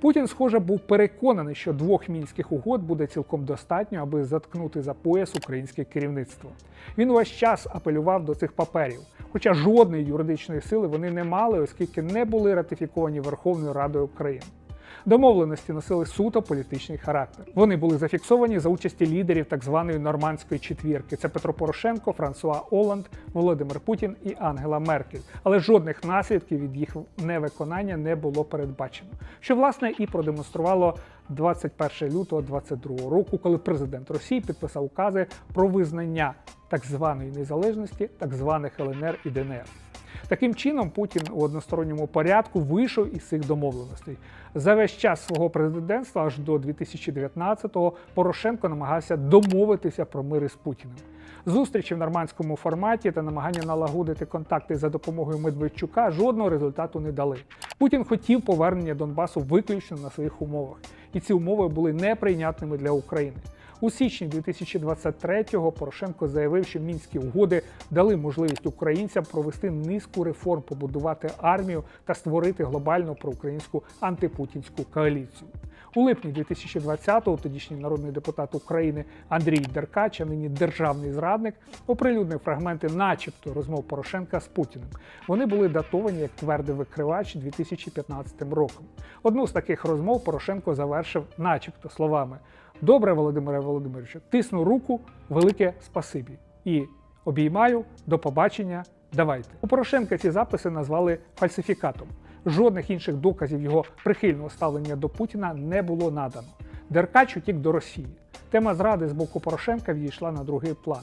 Путін, схоже, був переконаний, що двох мінських угод буде цілком достатньо, аби заткнути за пояс українське керівництво. Він увесь час апелював до цих паперів, хоча жодної юридичної сили вони не мали, оскільки не були ратифіковані Верховною Радою України. Домовленості носили суто політичний характер. Вони були зафіксовані за участі лідерів так званої нормандської четвірки. Це Петро Порошенко, Франсуа Оланд, Володимир Путін і Ангела Меркель. Але жодних наслідків від їх невиконання не було передбачено, що власне і продемонструвало 21 лютого 2022 року, коли президент Росії підписав укази про визнання так званої незалежності так званих ЛНР і ДНР. Таким чином, Путін у односторонньому порядку вийшов із цих домовленостей. За весь час свого президентства, аж до 2019-го, Порошенко намагався домовитися про мир із Путіним. Зустрічі в нормандському форматі та намагання налагодити контакти за допомогою Медведчука жодного результату не дали. Путін хотів повернення Донбасу виключно на своїх умовах, і ці умови були неприйнятними для України. У січні 2023-го Порошенко заявив, що мінські угоди дали можливість українцям провести низку реформ, побудувати армію та створити глобальну проукраїнську антипутінську коаліцію. У липні 2020-го тодішній народний депутат України Андрій Деркач, а нині державний зрадник, оприлюднив фрагменти, начебто, розмов Порошенка з Путіним. Вони були датовані як твердий викривач 2015 роком. Одну з таких розмов Порошенко завершив, начебто, словами: Добре, Володимире Володимировичу, тисну руку, велике спасибі. І обіймаю, до побачення. Давайте. У Порошенка ці записи назвали фальсифікатом. Жодних інших доказів його прихильного ставлення до Путіна не було надано. Деркач утік до Росії. Тема зради з боку Порошенка відійшла на другий план.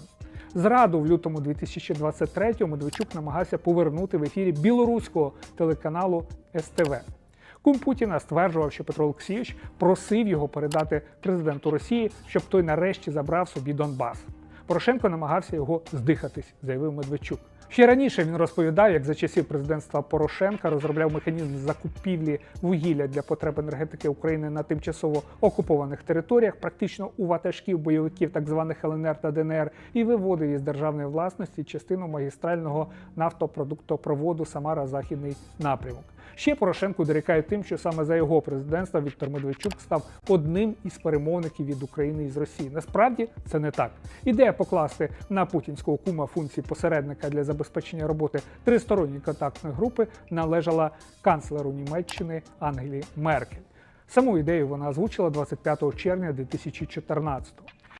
Зраду в лютому 2023-го Медведчук намагався повернути в ефірі білоруського телеканалу СТВ. Кум Путіна стверджував, що Петро Олексійович просив його передати президенту Росії, щоб той нарешті забрав собі Донбас. Порошенко намагався його здихатись, заявив Медведчук. Ще раніше він розповідав, як за часів президентства Порошенка розробляв механізм закупівлі вугілля для потреб енергетики України на тимчасово окупованих територіях, практично у ватажків бойовиків так званих ЛНР та ДНР, і виводив із державної власності частину магістрального нафтопродуктопроводу Самара Західний напрямок. Ще Порошенко дорікає тим, що саме за його президентства Віктор Медведчук став одним із перемовників від України із Росії. Насправді це не так. Ідея покласти на путінського кума функції посередника для забезпечення роботи тристоронньої контактної групи належала канцлеру Німеччини Ангелі Меркель. Саму ідею вона озвучила 25 червня 2014-го.